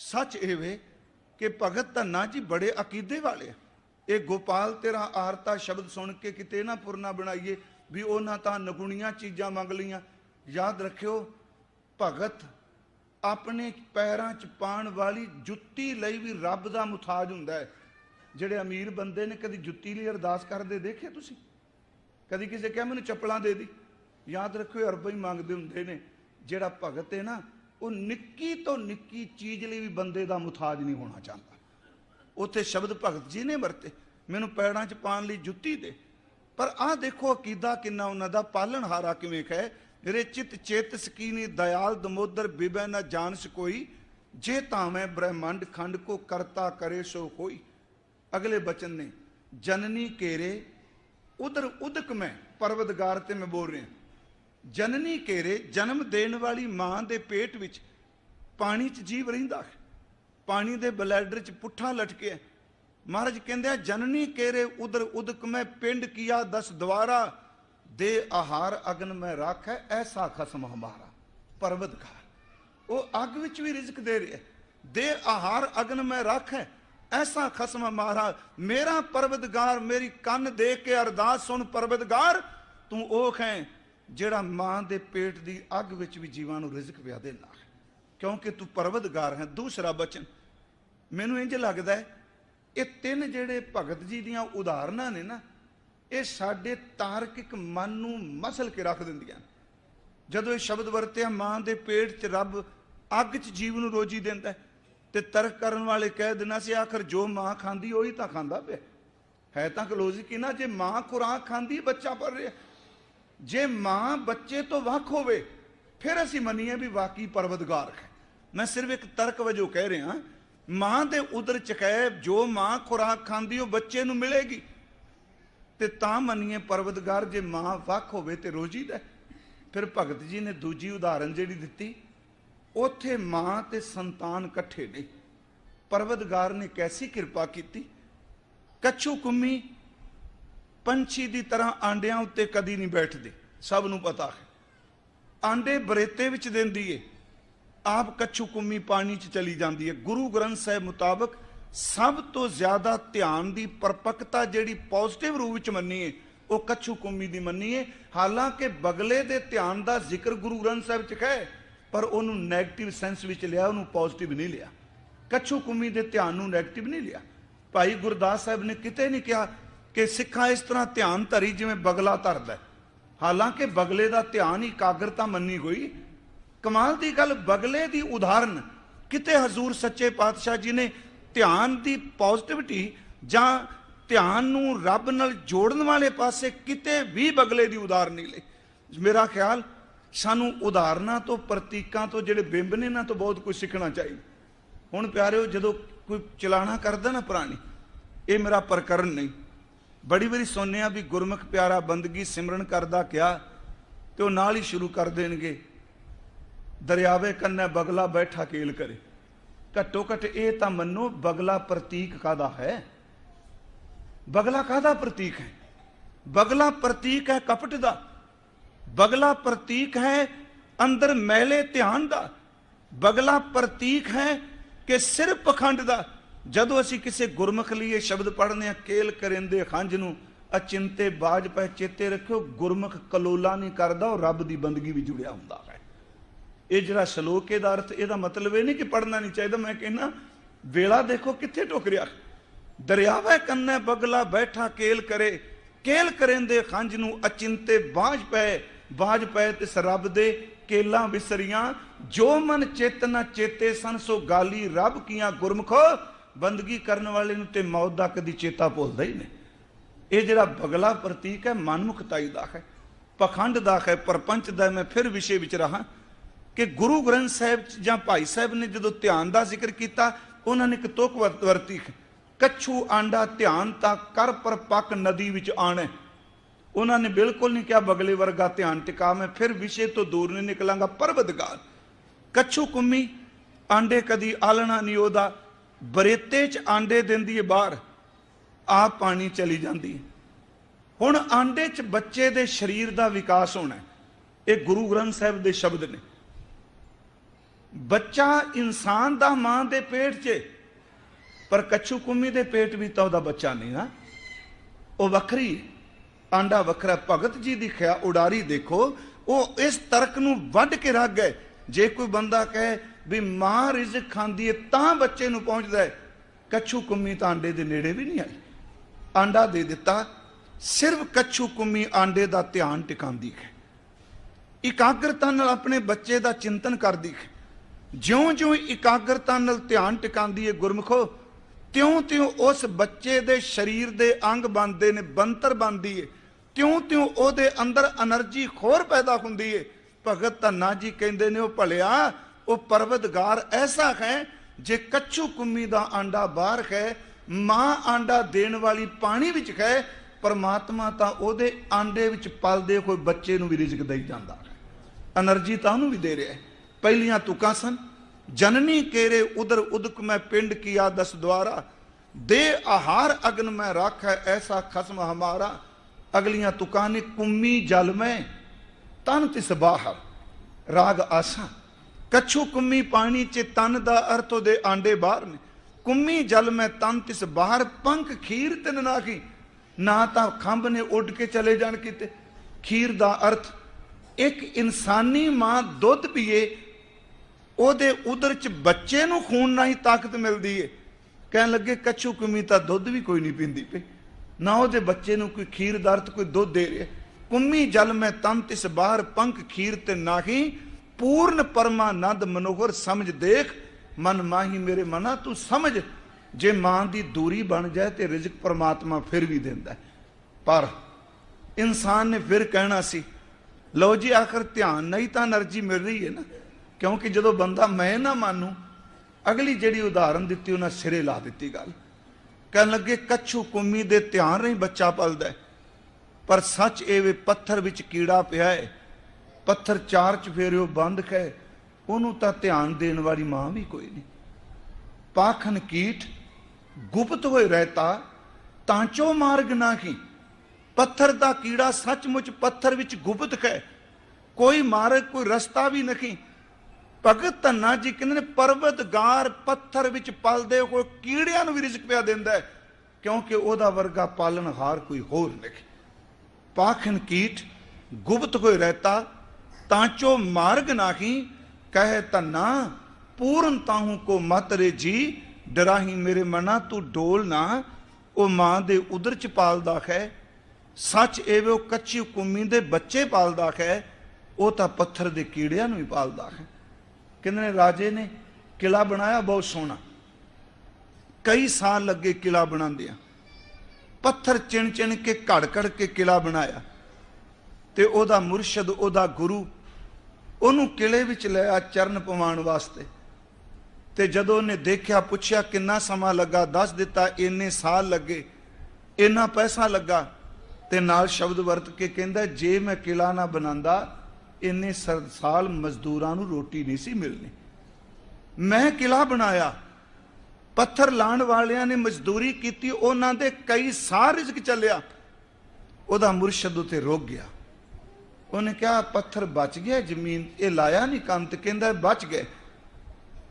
ਸੱਚ ਇਹ ਵੇ ਕਿ ਭਗਤ ਧੰਨਾ ਜੀ ਬੜੇ ਅਕੀਦੇ ਵਾਲੇ ਆ। ਇਹ ਗੋਪਾਲ ਤੇਰਾ ਆਰਤਾ ਸ਼ਬਦ ਸੁਣ ਕੇ ਕਿਤੇ ਨਾ ਪੁਰਨਾ ਬਣਾਈਏ ਵੀ ਉਹਨਾਂ ਤਾਂ ਨਗੁਣੀਆਂ ਚੀਜ਼ਾਂ ਮੰਗ ਲਈਆਂ। ਯਾਦ ਰੱਖਿਓ, ਭਗਤ ਆਪਣੇ ਪੈਰਾਂ 'ਚ ਪਾਣ ਵਾਲੀ ਜੁੱਤੀ ਲਈ ਵੀ ਰੱਬ ਦਾ ਮੁਤਾਜ ਹੁੰਦਾ ਹੈ। ਜਿਹੜੇ ਅਮੀਰ ਬੰਦੇ ਨੇ ਕਦੀ ਜੁੱਤੀ ਲਈ ਅਰਦਾਸ ਕਰਦੇ ਦੇਖੇ ਤੁਸੀਂ? ਕਦੀ ਕਿਸੇ ਕਿਹਾ ਮੈਨੂੰ ਚੱਪਲਾਂ ਦੇ ਦੀ? ਯਾਦ ਰੱਖਿਓ, ਅਰਬਾਂ ਹੀ ਮੰਗਦੇ ਹੁੰਦੇ ਨੇ। ਜਿਹੜਾ ਭਗਤ ਹੈ ਨਾ ਉਹ ਨਿੱਕੀ ਤੋਂ ਨਿੱਕੀ ਚੀਜ਼ ਲਈ ਵੀ ਬੰਦੇ ਦਾ ਮੁਤਾਜ ਨਹੀਂ ਹੋਣਾ ਚਾਹੁੰਦਾ। ਉੱਥੇ ਸ਼ਬਦ ਭਗਤ ਜੀ ਨੇ ਵਰਤੇ, ਮੈਨੂੰ ਪੈੜਾਂ 'ਚ ਪਾਣ ਲਈ ਜੁੱਤੀ ਦੇ। ਪਰ ਆਹ ਦੇਖੋ ਅਕੀਦਾ ਕਿੰਨਾ ਉਹਨਾਂ ਦਾ ਪਾਲਣਹਾਰਾ ਕਿਵੇਂ ਕਹੇ ਮੇਰੇ ਚਿਤ ਚੇਤ ਸਕੀਨੀ, ਦਇਆਲ, ਦਮੋਦਰ, ਬਿਬੈ ਨਾ ਜਾਣਸ ਕੋਈ। ਜੇ ਤਾਵੇਂ ਬ੍ਰਹਮੰਡ ਖੰਡ ਕੋ ਕਰਤਾ ਕਰੇ ਸੋ ਕੋਈ। ਅਗਲੇ ਬਚਨ ਨੇ, ਜਨਨੀ ਕੇਰੇ ਉਧਰ ਉਦਕ ਮੈਂ ਪਰਵਤਗਾਰ ਤੇ ਮੈਂ ਬੋਲ ਰਿਹਾ। ਜਨਨੀ ਕੇਰੇ ਜਨਮ ਦੇਣ ਵਾਲੀ ਮਾਂ ਦੇ ਪੇਟ ਵਿੱਚ ਪਾਣੀ 'ਚ ਜੀਵ ਰਹਿੰਦਾ ਪਾਣੀ ਦੇ ਬਲੈਡਰ 'ਚ ਪੁੱਠਾ ਲਟਕਿਆ ਮਹਾਰਾਜ ਕਹਿੰਦੇ ਆ, ਜਨਨੀ ਕੇਰੇ ਉਦਰ ਉਦਕ ਮੈਂ, ਪਿੰਡ ਕੀਆ ਦਸ ਦਵਾਰਾ ਦੇ ਆਹਾਰ ਅਗਨ ਮੈਂ ਰੱਖੈ ਐਸਾ ਖਸਮ ਹਮਾਰਾ ਪਰਵਤਗਾਰ ਉਹ ਅੱਗ ਵਿੱਚ ਵੀ ਰਿਜ਼ਕ ਦੇ ਰਿਹਾ ਦੇ ਆਹਾਰ ਅਗਨ ਮੈਂ ਰੱਖੈ ਐਸਾ ਖਸਮ ਹਮਾਰਾ ਮੇਰਾ ਪਰਵਤਗਾਰ ਮੇਰੀ ਕੰਨ ਦੇ ਕੇ ਅਰਦਾਸ ਸੁਣ ਪਰਵਤਗਾਰ ਤੂੰ ਉਹ ਹੈ ਜਿਹੜਾ ਮਾਂ ਦੇ ਪੇਟ ਦੀ ਅੱਗ ਵਿੱਚ ਵੀ ਜੀਵਾਂ ਨੂੰ ਰਿਜ਼ਕ ਪਿਆ ਦੇਣਾ ਕਿਉਂਕਿ ਤੂੰ ਪਰਵਤਗਾਰ ਹੈ, ਦੂਸਰਾ ਬਚਨ। ਮੈਨੂੰ ਇੰਜ ਲੱਗਦਾ ਹੈ, ਇਹ ਤਿੰਨ ਜਿਹੜੇ ਭਗਤ ਜੀ ਦੀਆਂ ਉਦਾਹਰਨਾਂ ਨੇ ਨਾ, ਇਹ ਸਾਡੇ ਤਾਰਕਿਕ ਮਨ ਨੂੰ ਮਸਲ ਕੇ ਰੱਖ ਦਿੰਦੀਆਂ ਜਦੋਂ ਇਹ ਸ਼ਬਦ ਵਰਤਿਆ, ਮਾਂ ਦੇ ਪੇਟ 'ਚ ਰੱਬ ਅੱਗ 'ਚ ਜੀਵ ਨੂੰ ਰੋਜੀ ਦਿੰਦਾ ਤੇ ਤਰਕ ਕਰਨ ਵਾਲੇ ਕਹਿ ਦੇਣਾ ਸੀ, ਆਖਰ ਜੋ ਮਾਂ ਖਾਂਦੀ, ਉਹੀ ਤਾਂ ਖਾਂਦਾ ਪਿਆ ਹੈ। ਤਾਂ ਕਲੋਜ਼ਿਕ ਹੀ ਨਾ, ਜੇ ਮਾਂ ਖੁਰਾਕ ਖਾਂਦੀ, ਬੱਚਾ ਪਰ ਰਿਹਾ ਜੇ ਮਾਂ ਬੱਚੇ ਤੋਂ ਵੱਖ ਹੋਵੇ, ਫਿਰ ਅਸੀਂ ਮੰਨੀਏ ਵੀ ਵਾਕਈ ਪਰਵਤਗਾਰ ਹੈ। ਮੈਂ ਸਿਰਫ ਇੱਕ ਤਰਕ ਵਜੋਂ ਕਹਿ ਰਿਹਾ, ਮਾਂ ਦੇ ਉਦਰ ਚਕੈ ਜੋ ਮਾਂ ਖੁਰਾਕ ਖਾਂਦੀ, ਉਹ ਬੱਚੇ ਨੂੰ ਮਿਲੇਗੀ। ਤੇ ਤਾਂ ਮੰਨੀਏ ਪਰਵਤਗਾਰ ਜੇ ਮਾਂ ਵੱਖ ਹੋਵੇ ਤੇ ਰੋਜੀ ਦਾ ਫਿਰ ਭਗਤ ਜੀ ਨੇ ਦੂਜੀ ਉਦਾਹਰਨ ਜਿਹੜੀ ਦਿੱਤੀ, ਉੱਥੇ ਮਾਂ ਤੇ ਸੰਤਾਨ ਇਕੱਠੇ ਨੇ। ਪਰਵਤਗਾਰ ਨੇ ਕੈਸੀ ਕਿਰਪਾ ਕੀਤੀ? ਕੱਛੂ ਕੁੰਮੀ ਪੰਛੀ ਦੀ ਤਰ੍ਹਾਂ ਆਂਡਿਆਂ ਉੱਤੇ ਕਦੀ ਨਹੀਂ ਬੈਠਦੇ, ਸਭ ਨੂੰ ਪਤਾ ਹੈ। ਆਂਡੇ ਬਰੇਤੇ ਵਿੱਚ ਦਿੰਦੀ ਏ, ਆਪ ਕੱਛੂ ਕੁੰਮੀ ਪਾਣੀ 'ਚ ਚਲੀ ਜਾਂਦੀ ਹੈ ਗੁਰੂ ਗ੍ਰੰਥ ਸਾਹਿਬ ਮੁਤਾਬਕ ਸਭ ਤੋਂ ਜ਼ਿਆਦਾ ਧਿਆਨ ਦੀ ਪਰਪੱਕਤਾ ਜਿਹੜੀ ਪੋਜ਼ਿਟਿਵ ਰੂਪ ਵਿੱਚ ਮੰਨੀ ਏ, ਉਹ ਕੱਛੂ ਕੁੰਮੀ ਦੀ ਮੰਨੀ ਏ। ਹਾਲਾਂਕਿ ਬਗਲੇ ਦੇ ਧਿਆਨ ਦਾ ਜ਼ਿਕਰ ਗੁਰੂ ਗ੍ਰੰਥ ਸਾਹਿਬ 'ਚ ਹੈ, ਪਰ ਉਹਨੂੰ 네ਗੇਟਿਵ ਸੈਂਸ ਵਿੱਚ ਲਿਆ, ਉਹਨੂੰ ਪੋਜ਼ਿਟਿਵ ਨਹੀਂ ਲਿਆ। ਕੱਛੂ ਕੁੰਮੀ ਦੇ ਧਿਆਨ ਨੂੰ 네ਗੇਟਿਵ ਨਹੀਂ ਲਿਆ। ਭਾਈ ਗੁਰਦਾਸ ਸਾਹਿਬ ਨੇ ਕਿਤੇ ਨਹੀਂ ਕਿਹਾ ਕਿ ਸਿੱਖਾਂ ਇਸ ਤਰ੍ਹਾਂ ਧਿਆਨ ਧਰੀ ਜਿਵੇਂ ਬਗਲਾ ਧਰਦਾ ਹਾਲਾਂਕਿ ਬਗਲੇ ਦਾ ਧਿਆਨ ਇਕਾਗਰਤਾ ਮੰਨੀ ਹੋਈ, ਕਮਾਲ ਦੀ ਗੱਲ ਬਗਲੇ ਦੀ ਉਦਾਹਰਨ, ਕਿਤੇ ਹਜ਼ੂਰ ਸੱਚੇ ਪਾਤਸ਼ਾਹ ਜੀ ਨੇ ਧਿਆਨ ਦੀ ਪੋਜ਼ਿਟਿਵਿਟੀ ਜਾਂ ਧਿਆਨ ਨੂੰ ਰੱਬ ਨਾਲ ਜੋੜਨ ਵਾਲੇ ਪਾਸੇ ਕਿਤੇ ਵੀ ਬਗਲੇ ਦੀ ਉਦਾਹਰਨ ਨਹੀਂ ਲਈ। ਮੇਰਾ ਖਿਆਲ, ਸਾਨੂੰ ਉਦਾਹਰਨਾਂ ਤੋਂ, ਪ੍ਰਤੀਕਾਂ ਤੋਂ, ਜਿਹੜੇ ਬਿੰਬ ਨੇ ਇਹਨਾਂ ਤੋਂ ਬਹੁਤ ਕੁਝ ਸਿੱਖਣਾ ਚਾਹੀਦਾ। ਹੁਣ ਪਿਆਰਿਓ, ਜਦੋਂ ਕੋਈ ਚਲਾਣਾ ਕਰਦਾ ਨਾ ਪ੍ਰਾਣੀ, ਇਹ ਮੇਰਾ ਪ੍ਰਕਰਨ ਨਹੀਂ। ਬੜੀ ਵਾਰੀ ਸੁਣਿਆ ਵੀ ਗੁਰਮੁਖ ਪਿਆਰਾ ਬੰਦਗੀ ਸਿਮਰਨ ਕਰਦਾ ਕਿਆ ਤੇ ਉਹ ਨਾਲ ਹੀ ਸ਼ੁਰੂ ਕਰ ਦੇਣਗੇ। ਦਰਿਆਵੇ ਕੰਨੇ ਬਗਲਾ ਬੈਠਾ ਕੇਲ ਕਰੇ। ਘੱਟੋ ਘੱਟ ਇਹ ਤਾਂ ਮੰਨੋ ਬਗਲਾ ਪ੍ਰਤੀਕ ਕਾਦਾ ਹੈ? ਬਗਲਾ ਕਾਦਾ ਪ੍ਰਤੀਕ ਹੈ? ਬਗਲਾ ਪ੍ਰਤੀਕ ਹੈ ਕਪਟ ਦਾ। ਬਗਲਾ ਪ੍ਰਤੀਕ ਹੈ ਅੰਦਰ ਮੈਲੇ ਧਿਆਨ ਦਾ। ਬਗਲਾ ਪ੍ਰਤੀਕ ਹੈ ਕਿ ਸਿਰ ਪਖੰਡ ਦਾ। ਜਦੋਂ ਅਸੀਂ ਕਿਸੇ ਗੁਰਮੁਖ ਲਈ ਇਹ ਸ਼ਬਦ ਪੜ੍ਹਨੇ ਆ ਕੇਲ ਕਰਿੰਦੇ ਖੰਜ ਨੂੰ ਅਚਿੰਤੇ ਬਾਜ ਪੈ ਚੇਤੇ ਰੱਖਿਓ, ਗੁਰਮੁਖ ਕਲੋਲਾ ਨਹੀਂ ਕਰਦਾ, ਉਹ ਰੱਬ ਦੀ ਬੰਦਗੀ ਵੀ ਜੁੜਿਆ ਹੁੰਦਾ ਹੈ। ਇਹ ਜਿਹੜਾ ਸ਼ਲੋਕ ਇਹਦਾ ਅਰਥ, ਇਹਦਾ ਮਤਲਬ ਇਹ ਨਹੀਂ ਕਿ ਪੜ੍ਹਨਾ ਨਹੀਂ ਚਾਹੀਦਾ। ਮੈਂ ਕਹਿੰਦਾ, ਵੇਲਾ ਦੇਖੋ ਕਿੱਥੇ ਟੁਕ ਰਿਹਾ। ਦਰਿਆਵੇ ਕੰਨੇ, ਬਗਲਾ ਬੈਠਾ, ਕੇਲ ਕਰੇ। ਕੇਲ ਕਰੇਂਦੇ ਖੰਜ ਨੂੰ ਅਚਿੰਤੇ ਬਾਜ ਪਏ ਬਾਜ ਪਏ ਤੇ ਰੱਬ ਦੇ ਕੇਲਾਂ ਵਿਸਰੀਆਂ। ਜੋ ਮਨ ਚੇਤਨਾ ਚੇਤੇ ਸਨ, ਸੋ ਗਾਲੀ ਰੱਬ ਕੀਆਂ ਗੁਰਮਖੋ ਬੰਦਗੀ ਕਰਨ ਵਾਲੇ ਨੂੰ ਤੇ ਮੌਤ ਦਾ ਕਦੀ ਚੇਤਾ ਭੁੱਲਦਾ ਹੀ ਨਹੀਂ। ਇਹ ਜਿਹੜਾ ਬਗਲਾ ਪ੍ਰਤੀਕ ਹੈ, ਮਨਮੁਖਤਾਈ ਦਾ ਹੈ, ਪਖੰਡ ਦਾ ਹੈ, ਪਰਪੰਚ ਦਾ ਮੈਂ ਫਿਰ ਵਿਸ਼ੇ ਵਿੱਚ ਰਹਾ ਕਿ ਗੁਰੂ ਗ੍ਰੰਥ ਸਾਹਿਬ ਜਾਂ ਭਾਈ ਸਾਹਿਬ ਨੇ ਜਦੋਂ ਧਿਆਨ ਦਾ ਜ਼ਿਕਰ ਕੀਤਾ, ਉਹਨਾਂ ਨੇ ਇੱਕ ਤੁਕ ਵਰਤ- ਵਰਤੀ ਕੱਛੂ ਆਂਡਾ ਧਿਆਨ ਤਾਂ ਕਰ ਪਰਪੱਕ ਨਦੀ ਵਿੱਚ ਆਣੇ। ਉਹਨਾਂ ਨੇ ਬਿਲਕੁਲ ਨਹੀਂ ਕਿਹਾ, ਬਗਲੇ ਵਰਗਾ ਧਿਆਨ ਟਿਕਾ, ਮੈਂ ਫਿਰ ਵਿਸ਼ੇ ਤੋਂ ਦੂਰ ਨਹੀਂ ਨਿਕਲਾਂਗਾ, ਪਰਵਤਗਾਰ। ਕੱਛੂ ਕੁੰਮੀ, ਆਂਡੇ ਕਦੀ ਆਲਣਾ ਨਹੀਂ ਉਹਦਾ ਬਰੇਤੇ 'ਚ ਆਂਡੇ ਦਿੰਦੀ ਹੈ ਬਾਹਰ ਆ ਪਾਣੀ ਚਲੀ ਜਾਂਦੀ ਹੈ ਹੁਣ ਆਂਡੇ 'ਚ ਬੱਚੇ ਦੇ ਸਰੀਰ ਦਾ ਵਿਕਾਸ ਹੋਣਾ ਇਹ ਗੁਰੂ ਗ੍ਰੰਥ ਸਾਹਿਬ ਦੇ ਸ਼ਬਦ ਨੇ। ਬੱਚਾ ਇਨਸਾਨ ਦਾ ਮਾਂ ਦੇ ਪੇਟ 'ਚ ਪਰ ਕੱਛੂ ਕੁੰਮੀ ਦੇ ਪੇਟ ਵੀ ਤਾਂ ਉਹਦਾ ਬੱਚਾ ਨਹੀਂ ਨਾ। ਉਹ ਵੱਖਰੀ ਆਂਡਾ ਵੱਖਰਾ। ਭਗਤ ਜੀ ਦੀ ਖਿਆ ਉਡਾਰੀ ਦੇਖੋ, ਉਹ ਇਸ ਤਰਕ ਨੂੰ ਵੱਢ ਕੇ ਰੱਖ ਗਏ। ਜੇ ਕੋਈ ਬੰਦਾ ਕਹੇ ਵੀ ਮਾਂ ਰਿਜ਼ਕ ਖਾਂਦੀ ਹੈ ਤਾਂ ਬੱਚੇ ਨੂੰ ਪਹੁੰਚਦਾ ਹੈ ਕੱਛੂ ਕੁੰਮੀ ਤਾਂ ਆਂਡੇ ਦੇ ਨੇੜੇ ਵੀ ਨਹੀਂ ਆਈ। ਆਂਡਾ ਦੇ ਦਿੱਤਾ, ਸਿਰਫ ਕੱਛੂ ਕੁੰਮੀ ਆਂਡੇ ਦਾ ਧਿਆਨ ਟਿਕਾਉਂਦੀ ਹੈ। ਇਕਾਗਰਤਾ ਨਾਲ ਆਪਣੇ ਬੱਚੇ ਦਾ ਚਿੰਤਨ ਕਰਦੀ ਹੈ। ਜਿਉਂ-ਜਿਉਂ ਇਕਾਗਰਤਾ ਨਾਲ ਧਿਆਨ ਟਿਕਾਉਂਦੀ ਹੈ ਗੁਰਮਖੋ, ਤਿਉਂ-ਤਿਉਂ ਉਸ ਬੱਚੇ ਦੇ ਸਰੀਰ ਦੇ ਅੰਗ ਬਣਦੇ ਨੇ ਬੰਤਰ ਬਣਦੀ ਏ। ਤਿਉਂ-ਤਿਉਂ ਉਹਦੇ ਅੰਦਰ એનર્ਜੀ ਹੋਰ ਪੈਦਾ ਹੁੰਦੀ ਏ। ਭਗਤ ਧੰਨਾ ਜੀ ਕਹਿੰਦੇ ਨੇ, ਉਹ ਭਲਿਆ ਉਹ ਪਰਵਦਗਾਰ ਐਸਾ ਹੈ ਜੇ ਕੱਚੂ ਕੁੰਮੀ ਦਾ ਆਂਡਾ ਬਾਹਰ ਹੈ, ਮਾਂ ਆਂਡਾ ਦੇਣ ਵਾਲੀ ਪਾਣੀ ਵਿੱਚ ਹੈ, ਪਰਮਾਤਮਾ ਤਾਂ ਉਹਦੇ ਆਂਡੇ ਵਿੱਚ ਪਲਦੇ ਕੋਈ ਬੱਚੇ ਨੂੰ ਵੀ ਰਿਜ਼ਕ ਦੇਈ ਜਾਂਦਾ ਹੈ। એનર્ਜੀ ਤਾਂ ਉਹਨੂੰ ਵੀ ਦੇ ਰਿਹਾ ਹੈ। ਪਹਿਲੀਆਂ ਤੁਕਾਂ ਸਨ। ਜਨਨੀ ਕੇਰੇ ਉਦਰ ਉਦਕ ਮੈਂ ਪਿੰਡ ਕੀ ਦਸ ਦੁਆਰਾ। ਦੇ ਆਹਾਰ ਅਗਨ ਮੈਂ ਰੱਖੈ ਐਸਾ ਖਸਮ ਹਮਾਰਾ। ਅਗਲੀਆਂ ਤੁਕਾਂ ਨੇ ਕੁੰਮੀ ਜਲ ਮੈਂ, ਤਨ ਤਿਸ ਬਾਹਰ। ਰਾਗ ਆਸਾ। ਕੱਛੂ ਕੁੰਮੀ ਪਾਣੀ ਚ ਤਨ ਦਾ ਅਰਥ ਉਹਦੇ ਆਂਡੇ ਬਾਹਰ ਨੇ। ਕੁੰਮੀ ਜਲ ਮੈਂ ਤਨ ਤਿਸ ਬਾਹਰ, ਪੰਖ ਖੀਰ ਤਿਨ ਨਾਖੀ। ਨਾ ਤਾਂ ਖੰਭ ਨੇ ਉੱਡ ਕੇ ਚਲੇ ਜਾਣ ਕਿਤੇ। ਖੀਰ ਦਾ ਅਰਥ, ਇੱਕ ਇਨਸਾਨੀ ਮਾਂ ਦੁੱਧ ਪੀਏ, ਉਹਦੇ ਉਦਰ ਚ ਬੱਚੇ ਨੂੰ ਖੂਨ ਨਾਲ ਹੀ ਤਾਕਤ ਮਿਲਦੀ ਏ। ਕਹਿਣ ਲੱਗੇ ਕੱਚੂ ਕੁੰਮੀ ਤਾਂ ਦੁੱਧ ਵੀ ਕੋਈ ਨਹੀਂ ਪੀਂਦੀ ਪਈ। ਨਾ ਉਹਦੇ ਬੱਚੇ ਨੂੰ ਕੋਈ ਖੀਰ ਦਾ ਅਰਥ, ਕੋਈ ਦੁੱਧ ਦੇ ਰਿਹਾ। ਕੁੰਮੀ ਜਲ ਮੈਂ ਤਨ ਤਿਸ ਬਾਹਰ, ਪੰਖ ਖੀਰ ਤੇ ਨਾਹੀ ਪੂਰਨ ਪਰਮਾਨੰਦ ਮਨੋਹਰ ਸਮਝ ਦੇਖ, ਮਨ ਮਾਹੀ ਮੇਰੇ ਮਨਾ ਤੂੰ ਸਮਝ। ਜੇ ਮਾਂ ਦੀ ਦੂਰੀ ਬਣ ਜਾਏ ਤੇ ਰਿਜ਼ਕ ਪਰਮਾਤਮਾ ਫਿਰ ਵੀ ਦਿੰਦਾ ਪਰ ਇਨਸਾਨ ਨੇ ਫਿਰ ਕਹਿਣਾ ਸੀ, ਲਓ ਜੀ ਆਖਰ ਧਿਆਨ ਨਹੀਂ ਤਾਂ એનર્ਜੀ ਮਿਲ ਰਹੀ ਹੈ ਨਾ। ਕਿਉਂਕਿ ਜਦੋਂ ਬੰਦਾ ਮੈਂ ਨਾ ਮੰਨੂ, ਅਗਲੀ ਜਿਹੜੀ ਉਦਾਹਰਨ ਦਿੱਤੀ ਉਹਨਾਂ ਸਿਰੇ ਲਾ ਦਿੱਤੀ ਗੱਲ। ਕਹਿਣ ਲੱਗੇ, ਕੱਛੂ ਕੁੰਮੀ ਦੇ ਧਿਆਨ ਰਹੀ ਬੱਚਾ ਪਲਦਾ ਪਰ ਸੱਚ ਇਹ ਵੇ ਪੱਥਰ ਵਿੱਚ ਕੀੜਾ ਪਿਆ ਹੈ ਪੱਥਰ ਚਾਰ ਚ ਫੇਰਿਓ ਬੰਦ ਹੈ ਉਹਨੂੰ ਤਾਂ ਧਿਆਨ ਦੇਣ ਵਾਲੀ ਮਾਂ ਵੀ ਕੋਈ ਨਹੀਂ। ਪਾਖਨ ਕੀਟ ਗੁਪਤ ਹੋਏ ਰਹਤਾ ਤਾਂਚੋ ਮਾਰਗ ਨਾ ਕੀ। ਪੱਥਰ ਦਾ ਕੀੜਾ ਸੱਚਮੁੱਚ ਪੱਥਰ ਵਿੱਚ ਗੁਪਤ ਹੈ ਕੋਈ ਮਾਰਗ, ਕੋਈ ਰਸਤਾ ਵੀ ਨਹੀਂ ਭਗਤ ਧੰਨਾ ਜੀ ਕਹਿੰਦੇ ਨੇ ਪਰਬਤਗਾਰ ਪੱਥਰ ਵਿੱਚ ਪਲਦੇ ਹੋਏ ਕੀੜਿਆਂ ਨੂੰ ਵੀ ਰਿਜ਼ਕ ਪਿਆ ਦਿੰਦਾ ਹੈ, ਕਿਉਂਕਿ ਉਹਦਾ ਵਰਗਾ ਪਾਲਣਹਾਰ ਕੋਈ ਹੋਰ ਨਹੀਂ। ਪਾਖਨ ਕੀਟ ਗੁਪਤ ਹੋਏ ਰਹਤਾ ਤਾਂਚੋ ਮਾਰਗ ਨਾਹੀ, ਕਹਿ ਤੰਨਾ ਪੂਰਨ ਤਾਹੂ ਕੋ ਮਤਰੇ ਜੀ, ਡਰਾਹੀ ਮੇਰੇ ਮਨਾ ਤੂੰ ਡੋਲ ਨਾ, ਉਹ ਮਾਂ ਦੇ ਉਦਰ ਚ ਪਾਲਦਾ ਹੈ ਸੱਚ ਐਵੇਂ ਉਹ ਕੱਚੀ ਕੁੰਮੀ ਦੇ ਬੱਚੇ ਪਾਲਦਾ ਹੈ ਉਹ ਤਾਂ ਪੱਥਰ ਦੇ ਕੀੜਿਆਂ ਨੂੰ ਹੀ ਪਾਲਦਾ ਹੈ ਕਹਿੰਦੇ ਨੇ ਰਾਜੇ ਨੇ ਕਿਲਾ ਬਣਾਇਆ ਬਹੁਤ ਸੋਹਣਾ। ਕਈ ਸਾਲ ਲੱਗੇ ਕਿਲਾ ਬਣਾਉਂਦਿਆਂ। ਪੱਥਰ ਚਿਣ ਚਿਣ ਕੇ ਘੜ ਘੜ ਕੇ ਕਿਲਾ ਬਣਾਇਆ। ਤੇ ਉਹਦਾ ਮੁਰਸ਼ਦ, ਉਹਦਾ ਗੁਰੂ ਉਹਨੂੰ ਕਿਲੇ ਵਿੱਚ ਲਿਆ ਚਰਨ ਪਵਾਉਣ ਵਾਸਤੇ। ਤੇ ਜਦੋਂ ਉਹਨੇ ਦੇਖਿਆ, ਪੁੱਛਿਆ, ਕਿੰਨਾ ਸਮਾਂ ਲੱਗਾ? ਦੱਸ ਦਿੱਤਾ, ਇੰਨੇ ਸਾਲ ਲੱਗੇ। ਇੰਨਾ ਪੈਸਾ ਲੱਗਾ ਤੇ ਨਾਲ ਸ਼ਬਦ ਵਰਤ ਕੇ ਕਹਿੰਦਾ, ਜੇ ਮੈਂ ਕਿਲਾ ਨਾ ਬਣਾਉਂਦਾ, ਇੰਨੇ ਸਾਲ ਮਜ਼ਦੂਰਾਂ ਨੂੰ ਰੋਟੀ ਨਹੀਂ ਸੀ ਮਿਲਣੀ। ਮੈਂ ਕਿਲਾ ਬਣਾਇਆ। ਪੱਥਰ ਲਾਣ ਵਾਲਿਆਂ ਨੇ ਮਜ਼ਦੂਰੀ ਕੀਤੀ, ਉਹਨਾਂ ਦੇ ਕਈ ਸਾਲ ਰਿਜ਼ਕ ਚੱਲਿਆ। ਉਹਦਾ ਮੁਰਸ਼ਦ ਉਤੇ ਰੁਕ ਗਿਆ। ਉਹਨੇ ਕਿਹਾ, ਪੱਥਰ ਬਚ ਗਿਆ ਜ਼ਮੀਨ, ਇਹ ਲਾਇਆ ਨਹੀਂ ਕੰਮ ਤੇ ਕਹਿੰਦਾ ਬਚ ਗਏ।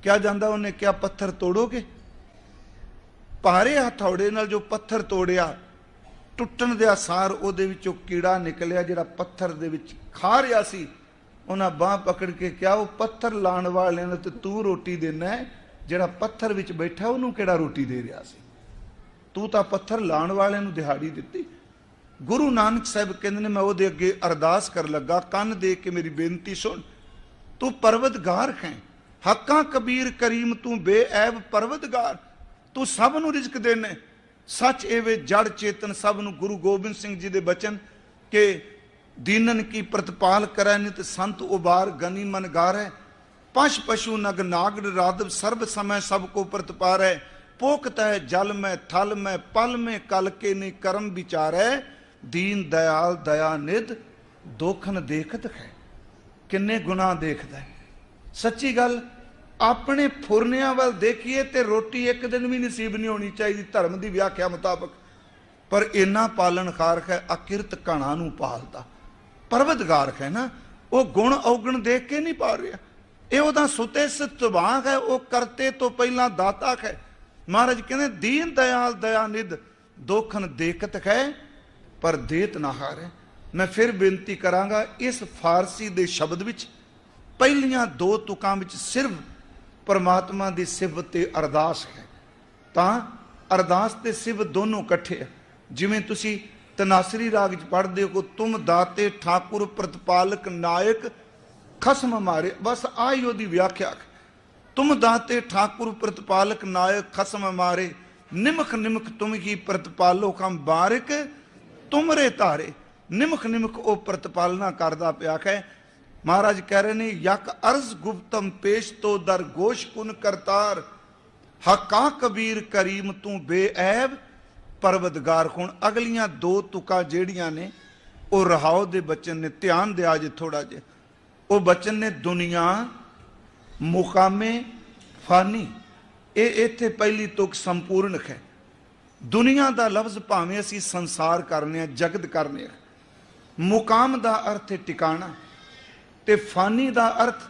ਕਿਹਾ ਜਾਂਦਾ, ਉਹਨੇ ਕਿਹਾ, ਪੱਥਰ ਤੋੜੋਗੇ? ਭਾਰੇ ਹਥੌੜੇ ਨਾਲ ਜੋ ਪੱਥਰ ਤੋੜਿਆ, ਟੁੱਟਣ ਦੇ ਆਸਾਰ ਉਹਦੇ ਵਿੱਚੋਂ ਕੀੜਾ ਨਿਕਲਿਆ, ਜਿਹੜਾ ਪੱਥਰ ਦੇ ਵਿੱਚ ਖਾ ਰਿਹਾ ਸੀ। ਉਹਨਾਂ ਬਾਹ ਪਕੜ ਕੇ ਕਿਹਾ, ਉਹ ਪੱਥਰ ਲਾਣ ਵਾਲਿਆਂ ਨੂੰ ਤੇ ਤੂੰ ਰੋਟੀ ਦੇਣਾ ਹੈ, ਜਿਹੜਾ ਪੱਥਰ ਵਿੱਚ ਬੈਠਾ, ਉਹਨੂੰ ਕਿਹੜਾ ਰੋਟੀ ਦੇ ਰਿਹਾ ਸੀ? ਤੂੰ ਤਾਂ ਪੱਥਰ ਲਾਣ ਵਾਲਿਆਂ ਨੂੰ ਦਿਹਾੜੀ ਦਿੱਤੀ। ਗੁਰੂ ਨਾਨਕ ਸਾਹਿਬ ਕਹਿੰਦੇ ਨੇ, ਮੈਂ ਉਹਦੇ ਅੱਗੇ ਅਰਦਾਸ ਕਰ ਲੱਗਾ, ਕੰਨ ਦੇ ਕੇ ਮੇਰੀ ਬੇਨਤੀ ਸੁਣ। ਤੂੰ ਪਰਵਤਗਾਰ ਹੈ। ਹੱਕਾਂ ਕਬੀਰ ਕਰੀਮ, ਤੂੰ ਬੇਐਬ ਪਰਵਤਗਾਰ। ਤੂੰ ਸਭ ਨੂੰ ਰਿਜ਼ਕ ਦੇਣਾ ਸੱਚ ਐਵੇਂ ਜੜ ਚੇਤਨ ਸਭ ਨੂੰ ਗੁਰੂ ਗੋਬਿੰਦ ਸਿੰਘ ਜੀ ਦੇ ਬਚਨ ਕਿ ਦੀਨਨ ਕੀ ਪ੍ਰਤਪਾਲ ਕਰੈ, ਨਿਤ ਸੰਤ ਉਬਾਰ ਗਨੀ ਮਨ ਗਾਰੈ। ਪਸ਼ ਪਸ਼ੂ ਨਗ ਨਾਗੜ ਰਾਦਵ ਸਰਬ ਸਮੈ ਸਭ ਕੋ ਪ੍ਰਤਪਾਰੈ। ਪੋਖਤ ਹੈ ਜਲ ਮੈਂ, ਥਲ ਮੈਂ, ਪਲ ਮੈਂ, ਕਲ ਕੇ ਨੇ ਕਰਮ ਵਿਚਾਰੈ। ਦੀਨ, ਦਇਆਲ, ਦਇਆ ਨਿਧ ਦੋਖਨ ਦੇਖਤ ਹੈ। ਕਿੰਨੇ ਗੁਨਾਹ ਦੇਖਦਾ ਹੈ। ਸੱਚੀ ਗੱਲ, ਆਪਣੇ ਫੁਰਨਿਆਂ ਵੱਲ ਦੇਖੀਏ ਤੇ ਰੋਟੀ ਇੱਕ ਦਿਨ ਵੀ ਨਸੀਬ ਨਹੀਂ ਹੋਣੀ ਚਾਹੀਦੀ ਧਰਮ ਦੀ ਵਿਆਖਿਆ ਮੁਤਾਬਕ। ਪਰ ਇੰਨਾ ਪਾਲਣਕਾਰ ਹੈ, ਅਕਿਰਤ ਕਣਾ ਨੂੰ ਪਾਲਦਾ। ਪਰਵਤਗਾਰ ਹੈ ਨਾ, ਉਹ ਗੁਣ ਔਗਣ ਦੇਖ ਕੇ ਨਹੀਂ ਪਾਲ ਰਿਹਾ। ਇਹ ਉਹਦਾ ਸੁਤੇ ਸੁਭਾਗ ਹੈ, ਉਹ ਕਰਤੇ ਤੋਂ ਪਹਿਲਾਂ ਦਾਤਾ ਹੈ। ਮਹਾਰਾਜ ਕਹਿੰਦੇ, ਦੀਨ, ਦਇਆਲ ਦਇਆਨਿਧ ਦੋਖਨ ਦੇਖਤ ਹੈ। ਪਰ ਦੇਤ ਨਾ ਹੈ ਮੈਂ ਫਿਰ ਬੇਨਤੀ ਕਰਾਂਗਾ, ਇਸ ਫਾਰਸੀ ਦੇ ਸ਼ਬਦ ਵਿੱਚ ਪਹਿਲੀਆਂ ਦੋ ਤੁਕਾਂ ਵਿੱਚ ਸਿਰਫ ਪਰਮਾਤਮਾ ਦੀ ਸਿਫਤ ਤੇ ਅਰਦਾਸ ਹੈ। ਤਾਂ ਅਰਦਾਸ ਤੇ ਸਿਫਤ ਦੋਨੋਂ ਇਕੱਠੇ ਆ। ਜਿਵੇਂ ਤੁਸੀਂ ਤਨਾਸਰੀ ਰਾਗ ਵਿੱਚ ਪੜ੍ਹਦੇ ਹੋ ਤੁਮ ਦਾਤੇ ਠਾਕੁਰ ਪ੍ਰਤਪਾਲਕ ਨਾਇਕ ਖਸਮ ਮਾਰੇ। ਬਸ ਆਈ ਉਹਦੀ ਵਿਆਖਿਆ ਤੁਮ ਦਾਤੇ ਠਾਕੁਰ ਪ੍ਰਤਪਾਲਕ ਨਾਇਕ ਖਸਮ ਮਾਰੇ। ਨਿਮਖ ਨਿਮਖ ਤੁਮ ਹੀ ਪ੍ਰਤਪਾਲੋ ਕਮ ਬਾਰਕ। ਤੁਮਰੇ ਤਾਰੇ ਨਿਮਖ ਨਿਮਖ ਉਹ ਪ੍ਰਤਪਾਲਨਾ ਕਰਦਾ ਪਿਆ ਹੈ। ਮਹਾਰਾਜ ਕਹਿ ਰਹੇ ਨੇ, ਯਕ ਅਰਜ਼ ਗੁਪਤਮ ਪੇਸ਼ ਤੋ ਦਰਗੋਸ਼ ਕੁਨ ਕਰਤਾਰ। ਹਕਾ ਕਬੀਰ ਕਰੀਮ ਤੂੰ ਬੇਐਬ ਪਰਵਦਗਾਰ ਹੁਣ ਅਗਲੀਆਂ ਦੋ ਤੁਕਾਂ ਜਿਹੜੀਆਂ ਨੇ, ਉਹ ਰਹਾਉ ਦੇ ਬਚਨ ਨੇ, ਧਿਆਨ ਦਿਆ ਜੇ ਥੋੜਾ ਜਿਹਾ। ਉਹ ਬਚਨ ਨੇ ਦੁਨੀਆ, ਮੁਕਾਮੇ, ਫਾਨੀ। ਇਹ ਇੱਥੇ ਪਹਿਲੀ ਤੁਕ ਸੰਪੂਰਨ ਹੈ। ਦੁਨੀਆ ਦਾ ਲਫ਼ਜ਼ ਭਾਵੇਂ ਅਸੀਂ ਸੰਸਾਰ ਕਰਨੇ ਆ, ਜਗਤ ਕਰਨੇ ਆ, ਮੁਕਾਮ ਦਾ ਅਰਥ ਹੈ ਟਿਕਾਣਾ ਤੇ ਫਾਨੀ ਦਾ ਅਰਥ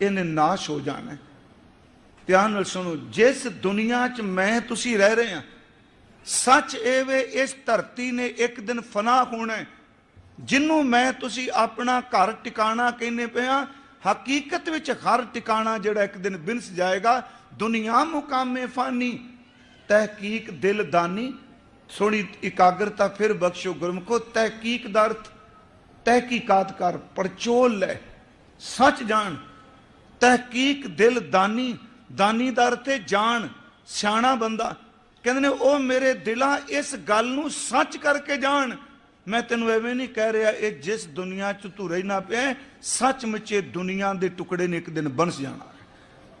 ਇਹਨੇ ਨਾਸ਼ ਹੋ ਜਾਣਾ ਧਿਆਨ ਨਾਲ ਸੁਣੋ, ਜਿਸ ਦੁਨੀਆ 'ਚ ਮੈਂ ਤੁਸੀਂ ਰਹਿ ਰਹੇ ਆ, ਸੱਚ ਇਹ ਵੇ ਇਸ ਧਰਤੀ ਨੇ ਇੱਕ ਦਿਨ ਫਨਾ ਹੋਣਾ ਹੈ ਜਿਹਨੂੰ ਮੈਂ ਤੁਸੀਂ ਆਪਣਾ ਘਰ ਟਿਕਾਣਾ ਕਹਿੰਦੇ ਪਿਆ ਹਕੀਕਤ ਵਿੱਚ ਹਰ ਟਿਕਾਣਾ ਜਿਹੜਾ ਇੱਕ ਦਿਨ ਬਿਨਸ ਜਾਏਗਾ, ਦੁਨੀਆ ਮੁਕਾਮੇ ਫਾਨੀ ਤਹਿਕੀਕ ਦਿਲ ਦਾਨੀ ਸੋਣੀ ਇਕਾਗਰਤਾ ਫਿਰ ਬਖਸ਼ੋ ਗੁਰਮਖੋ। ਤਹਿਕੀਕ ਦਾ ਅਰਥ ਤਹਿਕੀਕਾਤ ਕਰ ਪਰਚੋਲ ਲੈ ਸੱਚ ਜਾਣ। ਤਹਿਕੀਕ ਦਿਲ ਦਾਨੀ ਦਾਨੀ ਦਾ ਅਰਥ ਹੈ ਜਾਣ ਸਿਆਣਾ ਬੰਦਾ। ਕਹਿੰਦੇ ਨੇ ਉਹ ਮੇਰੇ ਦਿਲਾਂ ਇਸ ਗੱਲ ਨੂੰ ਸੱਚ ਕਰਕੇ ਜਾਣ। ਮੈਂ ਤੈਨੂੰ ਐਵੇਂ ਨਹੀਂ ਕਹਿ ਰਿਹਾ ਇਹ ਜਿਸ ਦੁਨੀਆ 'ਚ ਤੂੰ ਰਹਿਣਾ ਪਿਆ ਹੈ, ਸੱਚਮੁੱਚ ਇਹ ਦੁਨੀਆ ਦੇ ਟੁਕੜੇ ਨੇ ਇੱਕ ਦਿਨ ਬਨਸ ਜਾਣਾ।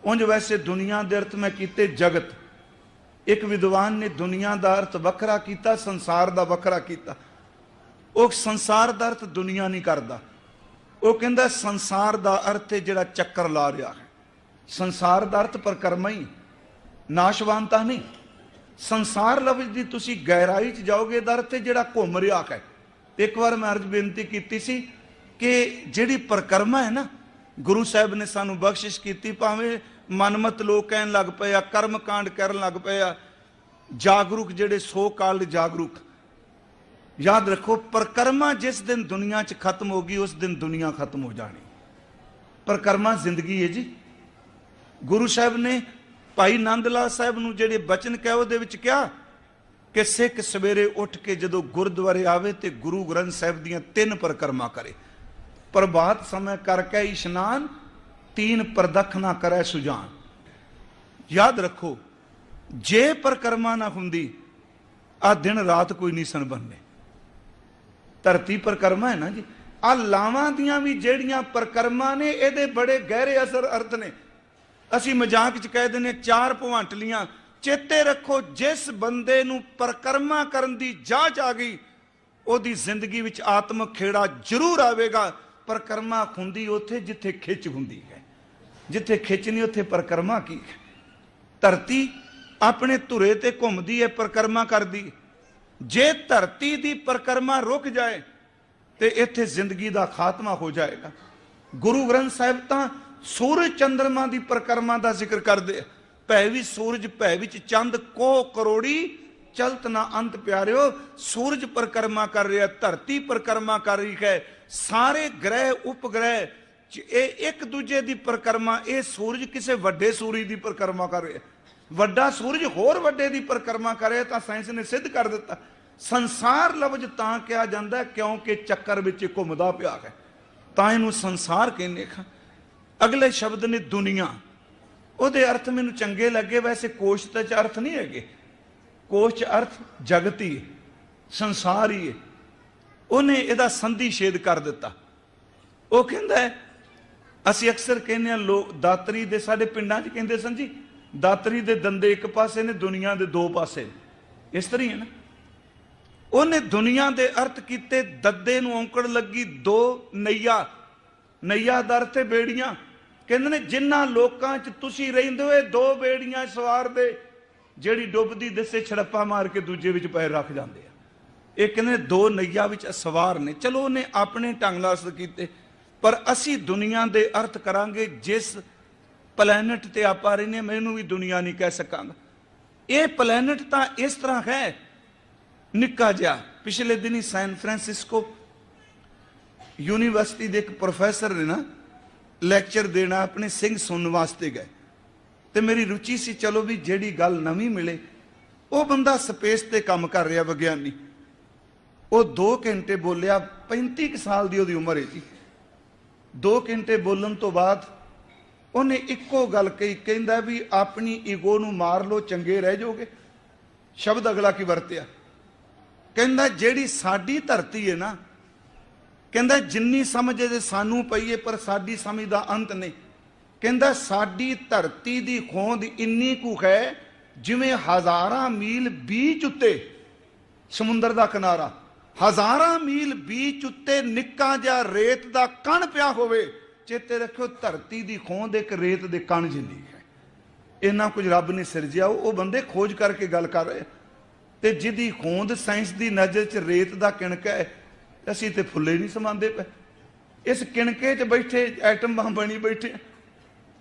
ਉਂਝ ਵੈਸੇ ਦੁਨੀਆ ਦੇ ਅਰਥ ਮੈਂ ਕੀਤੇ ਜਗਤ। ਇੱਕ ਵਿਦਵਾਨ ਨੇ ਦੁਨੀਆ ਦਾ ਅਰਥ ਵੱਖਰਾ ਕੀਤਾ, ਸੰਸਾਰ ਦਾ ਵੱਖਰਾ ਕੀਤਾ। ਉਹ ਸੰਸਾਰ ਦਾ ਅਰਥ ਦੁਨੀਆ ਨਹੀਂ ਕਰਦਾ। ਉਹ ਕਹਿੰਦਾ, ਸੰਸਾਰ ਦਾ ਅਰਥ ਹੈ ਜਿਹੜਾ ਚੱਕਰ ਲਾ ਰਿਹਾ ਹੈ। ਸੰਸਾਰ ਦਾ ਅਰਥ ਪਰਕਰਮਾ ਹੀ ਨਾਸ਼ਵਾਨਤਾ ਨਹੀਂ। ਸੰਸਾਰ ਲਫ਼ਜ਼ ਦੀ ਤੁਸੀਂ ਗਹਿਰਾਈ 'ਚ ਜਾਓਗੇ ਦਾ ਅਰਥ ਹੈ ਜਿਹੜਾ ਘੁੰਮ ਰਿਹਾ ਹੈ। ਇੱਕ ਵਾਰ ਮੈਂ ਅਰਜ ਬੇਨਤੀ ਕੀਤੀ ਸੀ ਕਿ ਜਿਹੜੀ ਪਰਕਰਮਾ ਹੈ ਨਾ, ਗੁਰੂ ਸਾਹਿਬ ਨੇ ਸਾਨੂੰ ਬਖਸ਼ਿਸ਼ ਕੀਤੀ, ਭਾਵੇਂ ਮਨਮਤ ਲੋਕ ਕਹਿਣ ਲੱਗ ਪਏ ਆ, ਕਰਮ ਕਾਂਡ ਕਰਨ ਲੱਗ ਪਏ ਆ। ਜਾਗਰੂਕ ਜਿਹੜੇ ਸੋ ਕਾਲ ਜਾਗਰੂਕ, ਯਾਦ ਰੱਖੋ, ਪਰਕਰਮਾ ਜਿਸ ਦਿਨ ਦੁਨੀਆ 'ਚ ਖਤਮ ਹੋ ਗਈ, ਉਸ ਦਿਨ ਦੁਨੀਆ ਖਤਮ ਹੋ ਜਾਣੀ। ਪਰਕਰਮਾ ਜ਼ਿੰਦਗੀ ਹੈ ਜੀ। ਗੁਰੂ ਸਾਹਿਬ ਨੇ ਭਾਈ ਨੰਦਲਾ ਸਾਹਿਬ ਨੂੰ ਜਿਹੜੇ ਬਚਨ ਕਹੇ, ਉਹਦੇ ਵਿੱਚ ਕਿਹਾ ਕਿ ਸਿੱਖ ਸਵੇਰੇ ਉੱਠ ਕੇ ਜਦੋਂ ਗੁਰਦੁਆਰੇ ਆਵੇ ਤੇ ਗੁਰੂ ਗ੍ਰੰਥ ਸਾਹਿਬ ਦੀਆਂ ਤਿੰਨ ਪਰਕਰਮਾ ਕਰੇ। ਪ੍ਰਭਾਤ ਸਮੇਂ ਕਰਕੇ ਇਸ਼ਨਾਨ ਤੀਨ ਪ੍ਰਦਖਨਾ ਕਰੇ ਸੁਜਾਨ ਯਾਦ ਰੱਖੋ ਜੇ ਪਰਕਰਮਾ ਨਾ ਹੁੰਦੀ ਆ ਦਿਨ ਰਾਤ ਕੋਈ ਨਹੀਂ ਸਨ ਬੰਨੇ ਧਰਤੀ ਪਰਕਰਮਾ ਹੈ ਨਾ ਜੀ ਆ ਲਾਵਾਂ ਦੀਆਂ ਵੀ ਜਿਹੜੀਆਂ ਪਰਕਰਮਾ ਨੇ ਇਹਦੇ ਬੜੇ ਗਹਿਰੇ ਅਸਰ ਅਰਥ ਨੇ ਅਸੀਂ ਮਜ਼ਾਕ ਚ ਕਹਿ ਦਿੰਦੇ ਹਾਂ, ਚਾਰ ਭਵੰਟਲੀਆਂ ਚੇਤੇ ਰੱਖੋ ਜਿਸ ਬੰਦੇ ਨੂੰ ਪਰਕਰਮਾ ਕਰਨ ਦੀ ਜਾਚ ਆ ਗਈ ਉਹਦੀ ਜ਼ਿੰਦਗੀ ਵਿੱਚ ਆਤਮਿਕ ਖੇੜਾ ਜ਼ਰੂਰ ਆਵੇਗਾ ਪਰਕਰਮਾ ਹੁੰਦੀ ਉੱਥੇ ਜਿੱਥੇ ਖਿੱਚ ਹੁੰਦੀ ਹੈ ਜਿੱਥੇ ਖਿੱਚਣੀ ਉੱਥੇ ਪਰਕਰਮਾ ਕੀ? ਹੈ ਧਰਤੀ ਆਪਣੇ ਧੁਰੇ ਤੇ ਘੁੰਮਦੀ ਹੈ, ਪਰਕਰਮਾ ਕਰਦੀ। ਜੇ ਧਰਤੀ ਦੀ ਪਰਕਰਮਾ ਰੁਕ ਜਾਏ, ਤੇ ਇੱਥੇ ਜ਼ਿੰਦਗੀ ਦਾ ਖਾਤਮਾ ਹੋ ਜਾਏਗਾ। ਗੁਰੂ ਗ੍ਰੰਥ ਸਾਹਿਬ ਤਾਂ ਸੂਰਜ ਚੰਦਰਮਾ ਦੀ ਪਰਕਰਮਾ ਦਾ ਜ਼ਿਕਰ ਕਰਦੇ ਆ। ਭੈ ਵੀ ਸੂਰਜ, ਭੈ ਵਿੱਚ ਚੰਦ ਕੋ ਕਰੋੜੀ, ਚਲਤ ਨਾ ਅੰਤ ਪਿਆਰਿਓ, ਸੂਰਜ ਪਰਕਰਮਾ ਕਰ ਰਿਹਾ, ਧਰਤੀ ਪਰਕਰਮਾ ਕਰ ਰਹੀ ਹੈ। ਸਾਰੇ ਗ੍ਰਹਿ, ਉਪਗ੍ਰਹਿ ਇਹ ਇੱਕ ਦੂਜੇ ਦੀ ਪਰਕਰਮਾ, ਇਹ ਸੂਰਜ ਕਿਸੇ ਵੱਡੇ ਸੂਰਜ ਦੀ ਪਰਕਰਮਾ ਕਰ ਰਿਹਾ। ਵੱਡਾ ਸੂਰਜ ਹੋਰ ਵੱਡੇ ਦੀ ਪਰਕਰਮਾ ਕਰੇ ਤਾਂ ਸਾਇੰਸ ਨੇ ਸਿੱਧ ਕਰ ਦਿੱਤਾ। ਸੰਸਾਰ ਲਫ਼ਜ਼ ਤਾਂ ਕਿਹਾ ਜਾਂਦਾ ਕਿਉਂਕਿ ਚੱਕਰ ਵਿੱਚ ਘੁੰਮਦਾ ਪਿਆ ਹੈ। ਤਾਂ ਇਹਨੂੰ ਸੰਸਾਰ ਕਹਿੰਦੇ ਖਾਂ ਅਗਲੇ ਸ਼ਬਦ ਨੇ ਦੁਨੀਆ। ਉਹਦੇ ਅਰਥ ਮੈਨੂੰ ਚੰਗੇ ਲੱਗੇ, ਵੈਸੇ ਕੋਸ਼ ਤੇ ਚ ਅਰਥ ਨਹੀਂ ਹੈਗੇ। ਕੋਸ਼ ਚ ਅਰਥ ਜਗਤ ਹੀ, ਸੰਸਾਰ ਹੀ ਹੈ। ਉਹਨੇ ਇਹਦਾ ਸੰਧੀ ਛੇਦ ਕਰ ਦਿੱਤਾ। ਉਹ ਕਹਿੰਦਾ ਅਸੀਂ ਅਕਸਰ ਕਹਿੰਦੇ ਆ ਲੋਕ ਦਾਤਰੀ ਦੇ ਸਾਡੇ ਪਿੰਡਾਂ 'ਚ ਕਹਿੰਦੇ ਸਨ ਜੀ, ਦਾਤਰੀ ਦੇ ਦੰਦੇ ਇੱਕ ਪਾਸੇ ਨੇ, ਦੁਨੀਆ ਦੇ ਦੋ ਪਾਸੇ ਇਸ ਤਰ੍ਹਾਂ ਹੀ ਹੈ ਨਾ। ਉਹਨੇ ਦੁਨੀਆ ਦੇ ਅਰਥ ਕੀਤੇ, ਦੱਦੇ ਨੂੰ ਔਂਕੜ ਲੱਗੀ ਦੋ ਨਈਆ ਨਈਆ ਦਰ ਤੇ ਬੇੜੀਆਂ। ਕਹਿੰਦੇ ਨੇ, ਜਿਨ੍ਹਾਂ ਲੋਕਾਂ 'ਚ ਤੁਸੀਂ ਰਹਿੰਦੇ ਹੋ ਇਹ ਦੋ ਬੇੜੀਆਂ ਸਵਾਰ ਦੇ, ਜਿਹੜੀ ਡੁੱਬਦੀ ਦਿਸੇ ਛੜੱਪਾ ਮਾਰ ਕੇ ਦੂਜੇ ਵਿੱਚ ਪੈਰ ਰੱਖ ਜਾਂਦੇ ਆ। ਇਹ ਕਹਿੰਦੇ ਦੋ ਨਈਆ ਵਿੱਚ ਸਵਾਰ ਨੇ। ਚਲੋ ਉਹਨੇ ਆਪਣੇ ਢੰਗ ਨਾਲ ਕੀਤੇ। ਪਰ ਅਸੀਂ ਦੁਨੀਆ ਦੇ ਅਰਥ ਕਰਾਂਗੇ ਜਿਸ ਪਲੈਨਟ ਤੇ ਆਪਾਂ ਰਹਿੰਦੇ ਹਾਂ, ਮੈਨੂੰ ਵੀ ਦੁਨੀਆ ਨਹੀਂ ਕਹਿ ਸਕਾਂਗਾ। ਇਹ ਪਲੈਨਟ ਤਾਂ ਇਸ ਤਰ੍ਹਾਂ ਹੈ ਨਿੱਕਾ ਜਿਹਾ। ਪਿਛਲੇ ਦਿਨੀ ਸੈਨ ਫਰਾਂਸਿਸਕੋ ਯੂਨੀਵਰਸਿਟੀ ਦੇ ਇੱਕ ਪ੍ਰੋਫੈਸਰ ਨੇ ਨਾ ਲੈਕਚਰ ਦੇਣਾ ਆਪਣੇ ਸਿੰਘ ਸੁਣਨ ਵਾਸਤੇ ਗਏ। ਤੇ ਮੇਰੀ ਰੁਚੀ ਸੀ ਚਲੋ ਵੀ ਜਿਹੜੀ ਗੱਲ ਨਵੀਂ ਮਿਲੇ ਉਹ ਬੰਦਾ ਸਪੇਸ ਤੇ ਕੰਮ ਕਰ ਰਿਹਾ ਵਿਗਿਆਨੀ। ਉਹ 2 ਘੰਟੇ ਬੋਲਿਆ 35 ਕੁ ਸਾਲ ਦੀ ਉਹਦੀ ਉਮਰ ਹੈ ਜੀ 2 ਘੰਟੇ ਬੋਲਣ ਤੋਂ ਬਾਅਦ ਉਹਨੇ ਇੱਕੋ ਗੱਲ ਕਹੀ, ਕਹਿੰਦਾ ਵੀ ਆਪਣੀ ਈਗੋ ਨੂੰ ਮਾਰ ਲਓ, ਚੰਗੇ ਰਹਿ ਜਾਓਗੇ। ਸ਼ਬਦ ਅਗਲਾ ਕੀ ਵਰਤਿਆ? ਕਹਿੰਦਾ, ਜਿਹੜੀ ਸਾਡੀ ਧਰਤੀ ਹੈ ਨਾ, ਕਹਿੰਦਾ, ਜਿੰਨੀ ਸਮਝ ਇਹਦੇ ਸਾਨੂੰ ਪਈ ਹੈ, ਪਰ ਸਾਡੀ ਸਮਝ ਦਾ ਅੰਤ ਨਹੀਂ। ਕਹਿੰਦਾ, ਸਾਡੀ ਧਰਤੀ ਦੀ ਖੋਂਦ ਇੰਨੀ ਕੁ ਹੈ, ਜਿਵੇਂ ਹਜ਼ਾਰਾਂ ਮੀਲ ਬੀਚ ਉੱਤੇ ਸਮੁੰਦਰ ਦਾ ਕਿਨਾਰਾ। ਹਜ਼ਾਰਾਂ ਮੀਲ ਬੀਚ ਉੱਤੇ ਨਿੱਕਾ ਜਿਹਾ ਰੇਤ ਦਾ ਕਣ ਪਿਆ ਹੋਵੇ, ਚੇਤੇ ਰੱਖਿਓ ਧਰਤੀ ਦੀ ਖੋਂਦ ਇੱਕ ਰੇਤ ਦੇ ਕਣ ਜਿੰਨੀ ਹੈ। ਇੰਨਾ ਕੁਝ ਰੱਬ ਨੇ ਸਿਰਜਿਆ, ਉਹ ਬੰਦੇ ਖੋਜ ਕਰਕੇ ਗੱਲ ਕਰ ਰਹੇ ਤੇ ਜਿਹਦੀ ਖੋਂਦ ਸਾਇੰਸ ਦੀ ਨਜ਼ਰ 'ਚ ਰੇਤ ਦਾ ਕਿਣਕਾ ਹੈ, ਅਸੀਂ ਤੇ ਫੁੱਲੇ ਨਹੀਂ ਸਮਾਉਂਦੇ ਪਏ। ਇਸ ਕਿਣਕੇ 'ਚ ਬੈਠੇ ਐਟਮ ਬੰਬ ਬਣੀ ਬੈਠੇ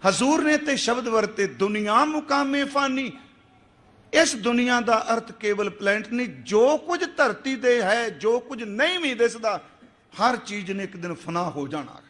ਹਜ਼ੂਰ ਨੇ ਤੇ ਸ਼ਬਦ ਵਰਤੇ, ਦੁਨੀਆ ਮੁਕਾਮੇ ਫਾਨੀ ਇਸ ਦੁਨੀਆ ਦਾ ਅਰਥ ਕੇਵਲ ਪਲੈਨਟ ਨਹੀਂ, ਜੋ ਕੁਝ ਧਰਤੀ ਤੇ ਹੈ, ਜੋ ਕੁਝ ਨਹੀਂ ਵੀ ਦਿਸਦਾ, ਹਰ ਚੀਜ਼ ਨੇ ਇੱਕ ਦਿਨ ਫਨਾ ਹੋ ਜਾਣਾ